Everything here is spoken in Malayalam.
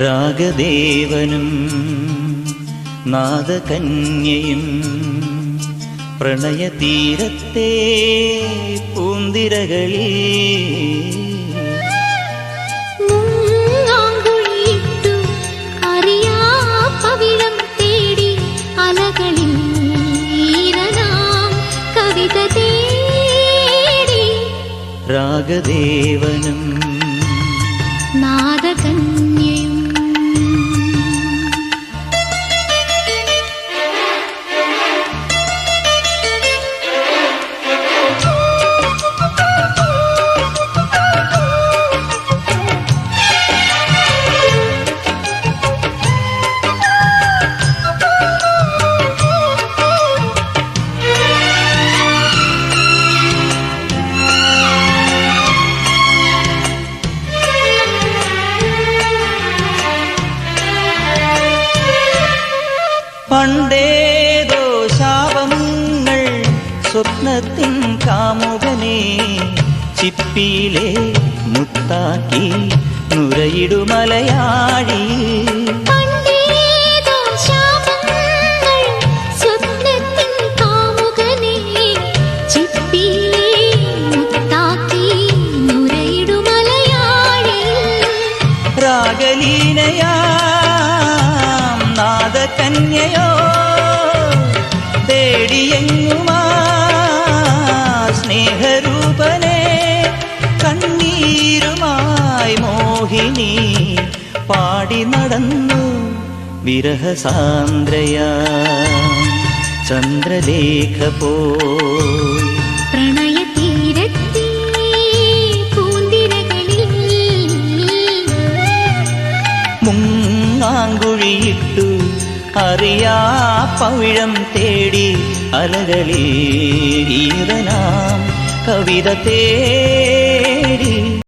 രാഗദേവനും നാദകന്യയും പ്രണയതീരത്തെ പൂന്തിരകളിൽ രാഗദേവനും അറിയാ പണ്ടേതോ ശാപങ്ങൾ സ്വപ്നത്തിൻ കാമുകനെ ചിപ്പിയിലെ മുത്താക്കി നുരയിടുമലയാഴി രാഗലീനയാ നാദകന്യയോ തേടിയെങ്ങുമാ സ്നേഹരൂപനെ കണ്ണീരുമായി മോഹിനി പാടി നടന്നു. വിരഹസാന്ദ്രയാ. ചന്ദ്രലേഖ പോ ിട്ടു മുങ്ങാങ്കുഴിയിട്ടു അറിയാ പവിഴം തേടി അലകളിൽ ഈറനാം കവിത തേടി